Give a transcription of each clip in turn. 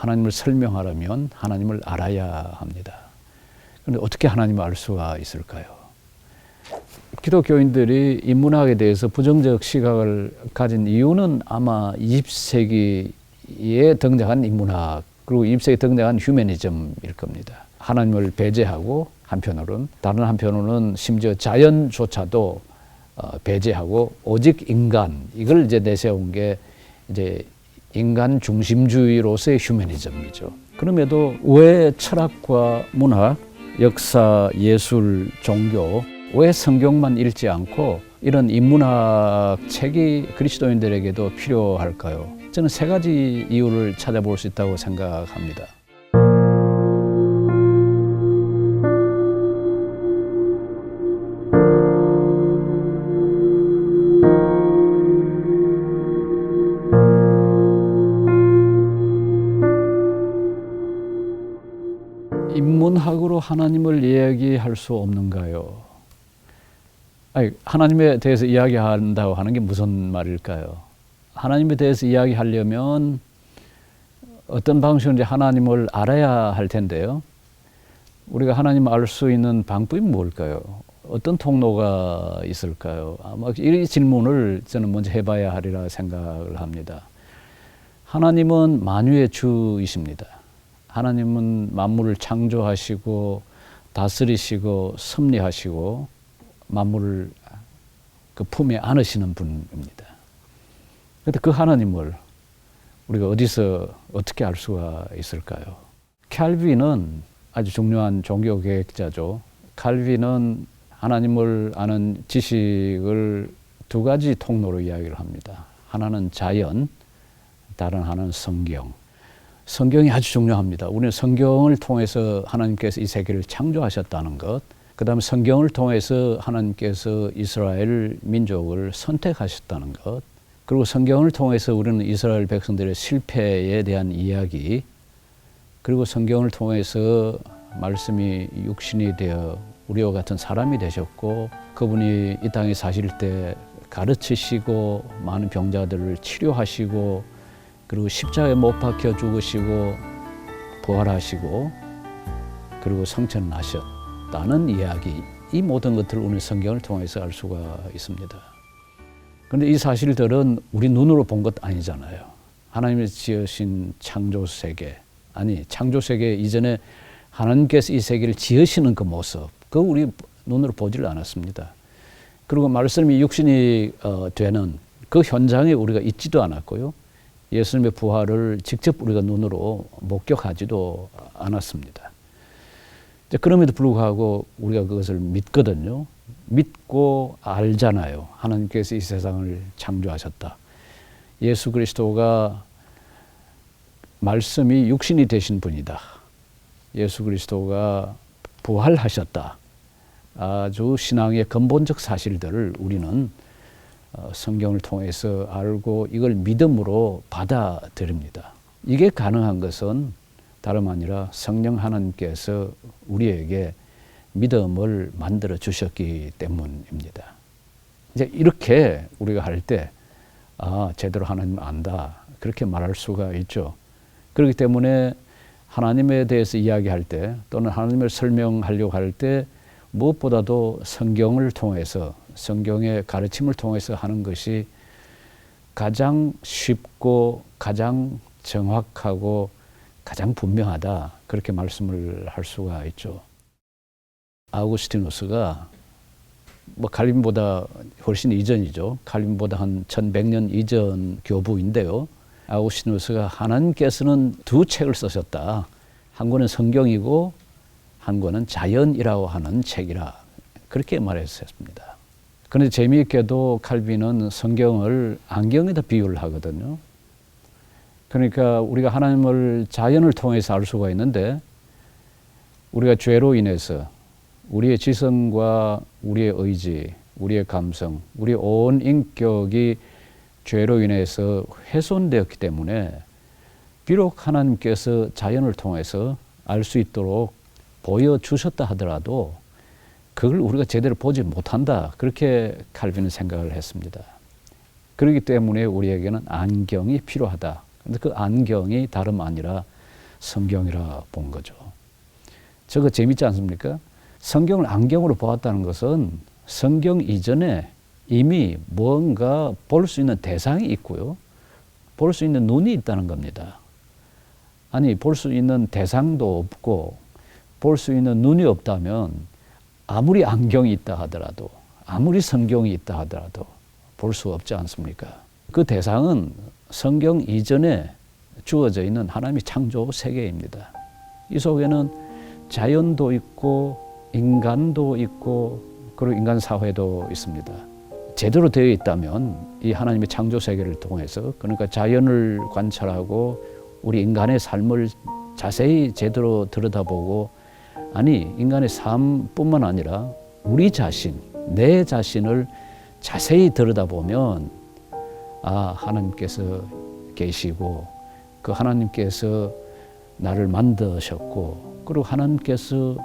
하나님을 설명하려면 하나님을 알아야 합니다. 그런데 어떻게 하나님을 알 수가 있을까요? 기독교인들이 인문학에 대해서 부정적 시각을 가진 이유는 아마 20세기에 등장한 인문학 그리고 20세기에 등장한 휴머니즘일 겁니다. 하나님을 배제하고 한편으로는 다른 한편으로는 심지어 자연조차도 어, 배제하고 오직 인간 이걸 이제 내세운 게 이제 인간 중심주의로서의 휴머니즘이죠. 그럼에도 왜 철학과 문학, 역사, 예술, 종교 왜 성경만 읽지 않고 이런 인문학 책이 그리스도인들에게도 필요할까요? 저는 세 가지 이유를 찾아볼 수 있다고 생각합니다. 문학으로 하나님을 이야기할 수 없는가요? 아니, 하나님에 대해서 이야기한다고 하는 게 무슨 말일까요? 하나님에 대해서 이야기하려면 어떤 방식으로 하나님을 알아야 할 텐데요. 우리가 하나님 알 수 있는 방법이 뭘까요? 어떤 통로가 있을까요? 아마 이 질문을 저는 먼저 해봐야 하리라 생각을 합니다. 하나님은 만유의 주이십니다. 하나님은 만물을 창조하시고 다스리시고 섭리하시고 만물을 그 품에 안으시는 분입니다. 그런데 그 하나님을 우리가 어디서 어떻게 알 수가 있을까요? 칼빈은 아주 중요한 종교 계획자죠. 칼빈은 하나님을 아는 지식을 두 가지 통로로 이야기를 합니다. 하나는 자연, 다른 하나는 성경. 성경이 아주 중요합니다. 우리는 성경을 통해서 하나님께서 이 세계를 창조하셨다는 것, 그 다음에 성경을 통해서 하나님께서 이스라엘 민족을 선택하셨다는 것, 그리고 성경을 통해서 우리는 이스라엘 백성들의 실패에 대한 이야기, 그리고 성경을 통해서 말씀이 육신이 되어 우리와 같은 사람이 되셨고, 그분이 이 땅에 사실 때 가르치시고, 많은 병자들을 치료하시고, 그리고 십자가에 못 박혀 죽으시고, 부활하시고, 그리고 성천하셨다는 이야기, 이 모든 것들을 오늘 성경을 통해서 알 수가 있습니다. 그런데 이 사실들은 우리 눈으로 본 것 아니잖아요. 하나님이 지으신 창조 세계, 아니 창조 세계 이전에 하나님께서 이 세계를 지으시는 그 모습, 그 우리 눈으로 보질 않았습니다. 그리고 말씀이 육신이 어, 되는 그 현장에 우리가 있지도 않았고요. 예수님의 부활을 직접 우리가 눈으로 목격하지도 않았습니다. 그럼에도 불구하고 우리가 그것을 믿거든요. 믿고 알잖아요. 하나님께서 이 세상을 창조하셨다. 예수 그리스도가 말씀이 육신이 되신 분이다. 예수 그리스도가 부활하셨다. 아주 신앙의 근본적 사실들을 우리는 어, 성경을 통해서 알고 이걸 믿음으로 받아들입니다. 이게 가능한 것은 다름 아니라 성령 하나님께서 우리에게 믿음을 만들어 주셨기 때문입니다. 이제 이렇게 우리가 할 때, 아, 제대로 하나님 안다. 그렇게 말할 수가 있죠. 그렇기 때문에 하나님에 대해서 이야기할 때 또는 하나님을 설명하려고 할 때 무엇보다도 성경을 통해서 성경의 가르침을 통해서 하는 것이 가장 쉽고 가장 정확하고 가장 분명하다. 그렇게 말씀을 할 수가 있죠. 아우구스티누스가 뭐 칼빈보다 훨씬 이전이죠. 칼빈보다 한 1100년 이전 교부인데요. 아우구스티누스가 하나님께서는 두 책을 쓰셨다. 한 권은 성경이고 한 권은 자연이라고 하는 책이라 그렇게 말했습니다. 그런데 재미있게도 칼빈은 성경을 안경에다 비유를 하거든요. 그러니까 우리가 하나님을 자연을 통해서 알 수가 있는데 우리가 죄로 인해서 우리의 지성과 우리의 의지, 우리의 감성, 우리의 온 인격이 죄로 인해서 훼손되었기 때문에 비록 하나님께서 자연을 통해서 알 수 있도록 보여주셨다 하더라도 그걸 우리가 제대로 보지 못한다. 그렇게 칼빈은 생각을 했습니다. 그렇기 때문에 우리에게는 안경이 필요하다. 근데 그 안경이 다름 아니라 성경이라 본 거죠. 저거 재밌지 않습니까? 성경을 안경으로 보았다는 것은 성경 이전에 이미 뭔가 볼 수 있는 대상이 있고요. 볼 수 있는 눈이 있다는 겁니다. 아니, 볼 수 있는 대상도 없고, 볼 수 있는 눈이 없다면, 아무리 안경이 있다 하더라도, 아무리 성경이 있다 하더라도, 볼 수 없지 않습니까? 그 대상은 성경 이전에 주어져 있는 하나님의 창조 세계입니다. 이 속에는 자연도 있고, 인간도 있고, 그리고 인간 사회도 있습니다. 제대로 되어 있다면 이 하나님의 창조 세계를 통해서 그러니까 자연을 관찰하고 우리 인간의 삶을 자세히 제대로 들여다보고 아니 인간의 삶뿐만 아니라 우리 자신 내 자신을 자세히 들여다보면 아 하나님께서 계시고 그 하나님께서 나를 만드셨고 그리고 하나님께서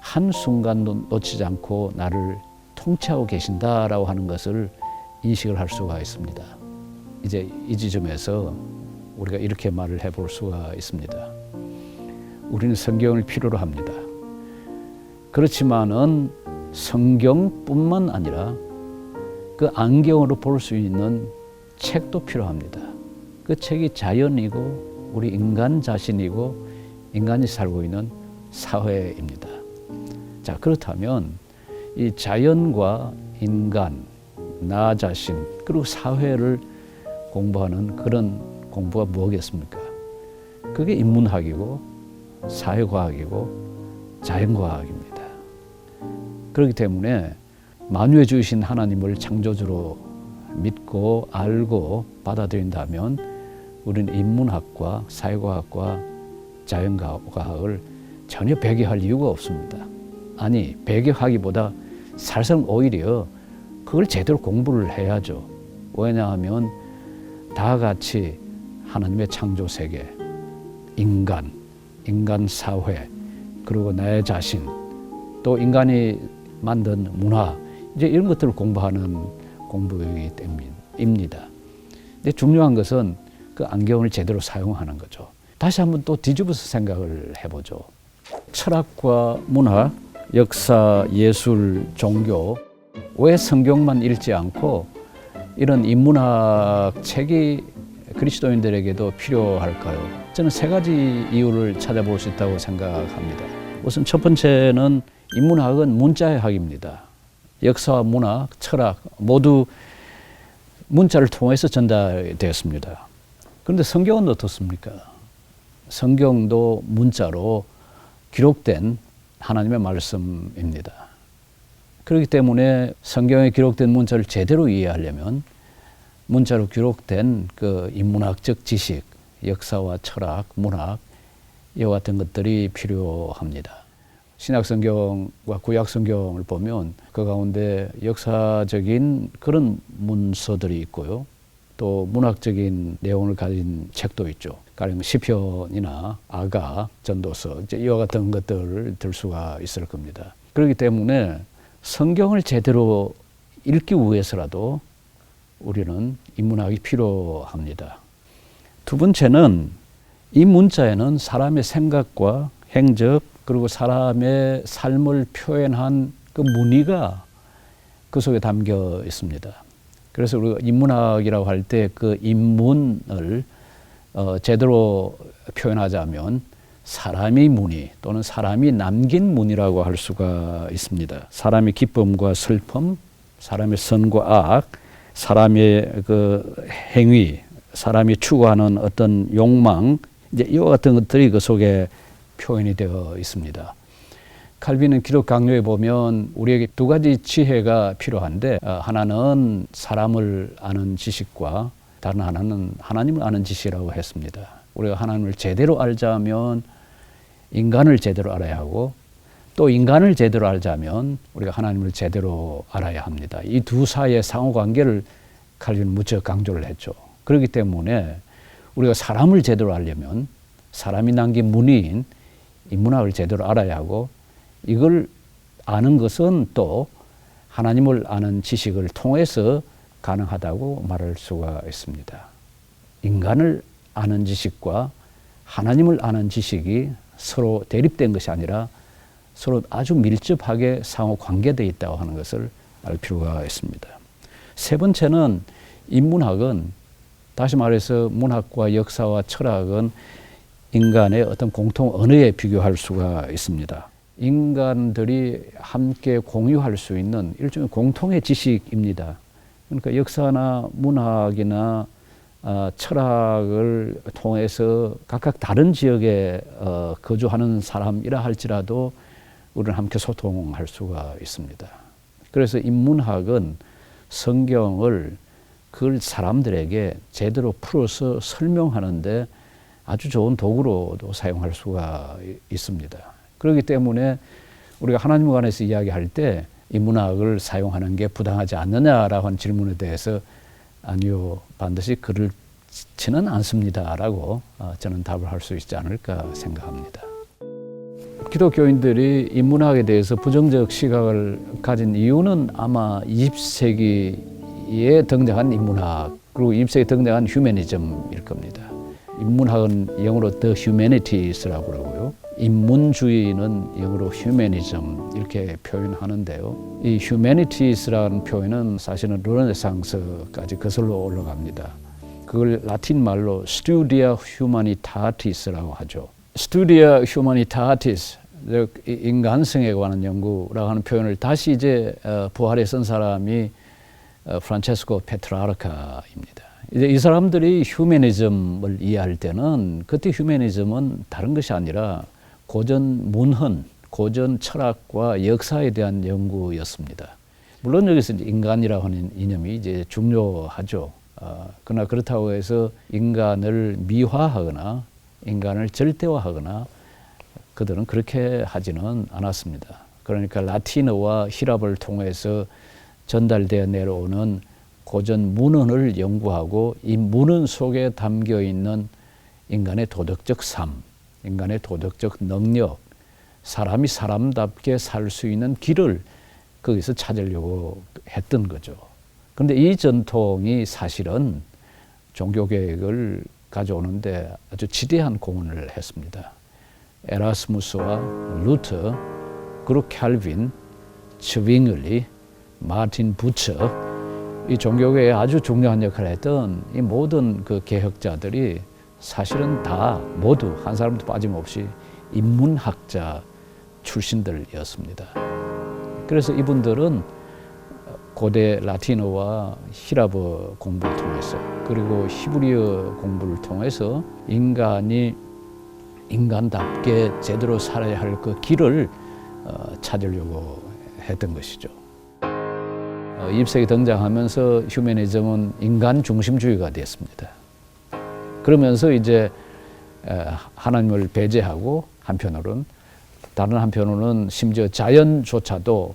한 순간도 놓치지 않고 나를 통치하고 계신다라고 하는 것을 인식을 할 수가 있습니다. 이제 이 지점에서 우리가 이렇게 말을 해볼 수가 있습니다. 우리는 성경을 필요로 합니다. 그렇지만은 성경뿐만 아니라 그 안경으로 볼 수 있는 책도 필요합니다. 그 책이 자연이고 우리 인간 자신이고 인간이 살고 있는 사회입니다. 자, 그렇다면 이 자연과 인간, 나 자신, 그리고 사회를 공부하는 그런 공부가 뭐겠습니까? 그게 인문학이고 사회과학이고 자연과학입니다. 그렇기 때문에 만유해 주신 하나님을 창조주로 믿고 알고 받아들인다면 우리는 인문학과 사회과학과 자연과학을 전혀 배교할 이유가 없습니다. 아니 배교하기보다 사실상 오히려 그걸 제대로 공부를 해야죠. 왜냐하면 다 같이 하나님의 창조 세계, 인간, 인간 사회, 그리고 내 자신, 또 인간이 만든 문화, 이제 이런 것들을 공부하는 공부이기 때문입니다. 근데 중요한 것은 그 안경을 제대로 사용하는 거죠. 다시 한번 또 뒤집어서 생각을 해보죠. 철학과 문학, 역사, 예술, 종교, 왜 성경만 읽지 않고 이런 인문학 책이 그리스도인들에게도 필요할까요? 저는 세 가지 이유를 찾아볼 수 있다고 생각합니다. 우선 첫 번째는 인문학은 문자의 학입니다. 역사와 문학, 철학 모두 문자를 통해서 전달되었습니다. 그런데 성경은 어떻습니까? 성경도 문자로 기록된 하나님의 말씀입니다. 그렇기 때문에 성경에 기록된 문자를 제대로 이해하려면 문자로 기록된 그 인문학적 지식, 역사와 철학, 문학 이와 같은 것들이 필요합니다. 신약 성경과 구약 성경을 보면 그 가운데 역사적인 그런 문서들이 있고요. 또 문학적인 내용을 가진 책도 있죠. 가령 시편이나 아가, 전도서 이제 이와 같은 것들을 들 수가 있을 겁니다. 그렇기 때문에 성경을 제대로 읽기 위해서라도 우리는 인문학이 필요합니다. 두 번째는 이 문자에는 사람의 생각과 행적 그리고 사람의 삶을 표현한 그 무늬가 그 속에 담겨 있습니다. 그래서 우리가 인문학이라고 할 때 그 인문을 어, 제대로 표현하자면 사람의 무늬 또는 사람이 남긴 무늬라고 할 수가 있습니다. 사람의 기쁨과 슬픔, 사람의 선과 악, 사람의 그 행위, 사람이 추구하는 어떤 욕망, 이제 이와 같은 것들이 그 속에 표현이 되어 있습니다. 칼빈은 기록 강요에 보면 우리에게 두 가지 지혜가 필요한데 어, 하나는 사람을 아는 지식과 다른 하나는 하나님을 아는 지식이라고 했습니다. 우리가 하나님을 제대로 알자면 인간을 제대로 알아야 하고 또 인간을 제대로 알자면 우리가 하나님을 제대로 알아야 합니다. 이 두 사이의 상호 관계를 칼빈은 무척 강조를 했죠. 그렇기 때문에 우리가 사람을 제대로 알려면 사람이 남긴 문의인 인문학을 제대로 알아야 하고 이걸 아는 것은 또 하나님을 아는 지식을 통해서 가능하다고 말할 수가 있습니다. 인간을 아는 지식과 하나님을 아는 지식이 서로 대립된 것이 아니라 서로 아주 밀접하게 상호 관계되어 있다고 하는 것을 알 필요가 있습니다. 세 번째는 인문학은 다시 말해서 문학과 역사와 철학은 인간의 어떤 공통 언어에 비교할 수가 있습니다. 인간들이 함께 공유할 수 있는 일종의 공통의 지식입니다. 그러니까 역사나 문학이나 어, 철학을 통해서 각각 다른 지역에 어, 거주하는 사람이라 할지라도 우리는 함께 소통할 수가 있습니다. 그래서 인문학은 성경을 그 사람들에게 제대로 풀어서 설명하는데 아주 좋은 도구로도 사용할 수가 있습니다. 그렇기 때문에 우리가 하나님 관해서 이야기할 때 인문학을 사용하는 게 부당하지 않느냐라고 하는 질문에 대해서 아니요 반드시 그렇지는 않습니다라고 어, 저는 답을 할 수 있지 않을까 생각합니다. 기독교인들이 인문학에 대해서 부정적 시각을 가진 이유는 아마 20세기에 등장한 인문학 그리고 20세기에 등장한 휴머니즘일 겁니다. 인문학은 영어로 The Humanities라고 그러고요. 인문주의는 영어로 Humanism 이렇게 표현하는데요. 이 Humanities라는 표현은 사실은 르네상스까지 거슬러 올라갑니다. 그걸 라틴 말로 Studia Humanitatis라고 하죠. Studia Humanitatis, 즉 인간성에 관한 연구라고 하는 표현을 다시 이제 어, 부활에 쓴 사람이 어, 프란체스코 페트라르카입니다. 이제 이 사람들이 휴머니즘을 이해할 때는 그때 휴머니즘은 다른 것이 아니라 고전 문헌, 고전 철학과 역사에 대한 연구였습니다. 물론 여기서 인간이라고 하는 이념이 이제 중요하죠. 어, 그러나 그렇다고 해서 인간을 미화하거나 인간을 절대화하거나 그들은 그렇게 하지는 않았습니다. 그러니까 라틴어와 히랍을 통해서 전달되어 내려오는 고전 문헌을 연구하고 이 문헌 속에 담겨 있는 인간의 도덕적 삶, 인간의 도덕적 능력, 사람이 사람답게 살 수 있는 길을 거기서 찾으려고 했던 거죠. 그런데 이 전통이 사실은 종교개혁을 가져오는데 아주 지대한 공헌을 했습니다. 에라스무스와 루터, 그리고 칼빈, 츠윙을리, 마틴 부처 이 종교계에 아주 중요한 역할을 했던 이 모든 그 개혁자들이 사실은 다 모두 한 사람도 빠짐없이 인문학자 출신들이었습니다. 그래서 이분들은 고대 라틴어와 히라브 공부를 통해서 그리고 히브리어 공부를 통해서 인간이 인간답게 제대로 살아야 할 그 길을 어, 찾으려고 했던 것이죠. 어, 20세기 등장하면서 휴머니즘은 인간 중심주의가 됐습니다. 그러면서 이제 하나님을 배제하고 한편으로는 다른 한편으로는 심지어 자연조차도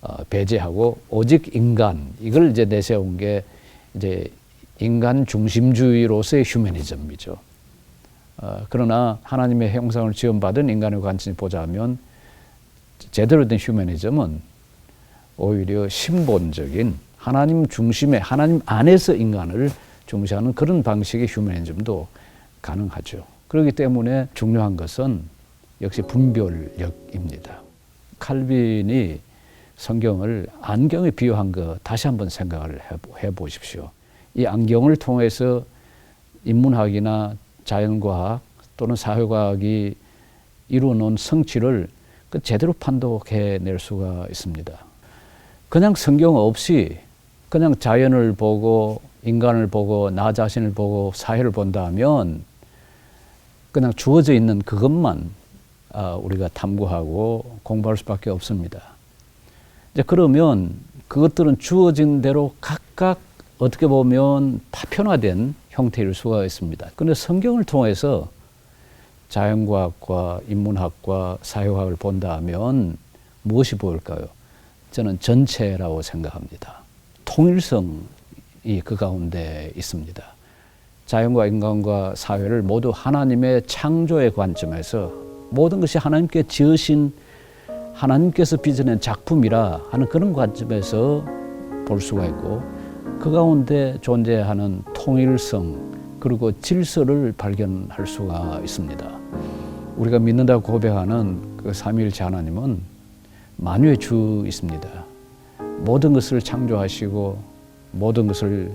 어, 배제하고 오직 인간 이걸 이제 내세운 게 이제 인간 중심주의로서의 휴머니즘이죠. 어, 그러나 하나님의 형상을 지원받은 인간의 관점에 보자면 제대로 된 휴머니즘은 오히려 신본적인 하나님 중심의 하나님 안에서 인간을 중시하는 그런 방식의 휴머니즘도 가능하죠. 그렇기 때문에 중요한 것은 역시 분별력입니다. 칼빈이 성경을 안경에 비유한 거 다시 한번 생각을 해 보십시오. 이 안경을 통해서 인문학이나 자연과학 또는 사회과학이 이루어놓은 성취를 그 제대로 판독해 낼 수가 있습니다. 그냥 성경 없이 그냥 자연을 보고 인간을 보고 나 자신을 보고 사회를 본다면 그냥 주어져 있는 그것만 아, 우리가 탐구하고 공부할 수밖에 없습니다. 이제 그러면 그것들은 주어진 대로 각각 어떻게 보면 파편화된 형태일 수가 있습니다. 그런데 성경을 통해서 자연과학과 인문학과 사회과학을 본다면 무엇이 보일까요? 저는 전체라고 생각합니다. 통일성이 그 가운데 있습니다. 자연과 인간과 사회를 모두 하나님의 창조의 관점에서 모든 것이 하나님께 지으신 하나님께서 빚어낸 작품이라 하는 그런 관점에서 볼 수가 있고 그 가운데 존재하는 통일성, 그리고 질서를 발견할 수가 있습니다. 우리가 믿는다고 고백하는 그 삼위일체 하나님은 만유의 주 있습니다. 모든 것을 창조하시고 모든 것을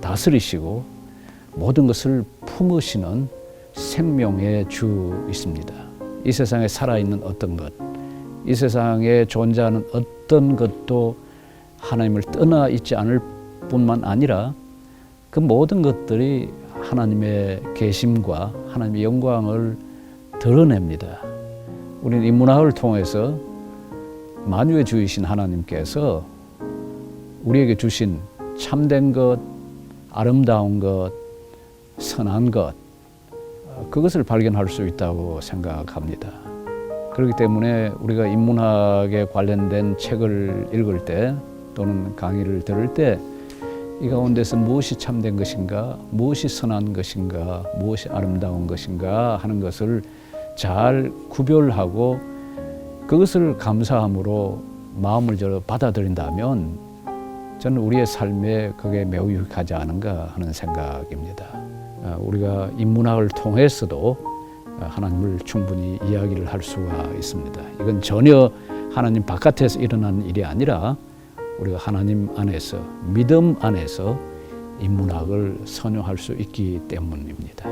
다스리시고 모든 것을 품으시는 생명의 주 있습니다. 이 세상에 살아있는 어떤 것, 이 세상에 존재하는 어떤 것도 하나님을 떠나 있지 않을 뿐만 아니라 그 모든 것들이 하나님의 계심과 하나님의 영광을 드러냅니다. 우리는 이 문학을 통해서 만유의 주이신 하나님께서 우리에게 주신 참된 것, 아름다운 것, 선한 것, 어, 그것을 발견할 수 있다고 생각합니다. 그렇기 때문에 우리가 인문학에 관련된 책을 읽을 때 또는 강의를 들을 때 이 가운데서 무엇이 참된 것인가, 무엇이 선한 것인가, 무엇이 아름다운 것인가 하는 것을 잘 구별하고 그것을 감사함으로 마음을 열어 받아들인다면 저는 우리의 삶에 그게 매우 유익하지 않은가 하는 생각입니다. 어, 우리가 인문학을 통해서도 어, 하나님을 충분히 이야기를 할 수가 있습니다. 이건 전혀 하나님 바깥에서 일어난 일이 아니라 우리가 하나님 안에서 믿음 안에서 인문학을 선용할 수 있기 때문입니다.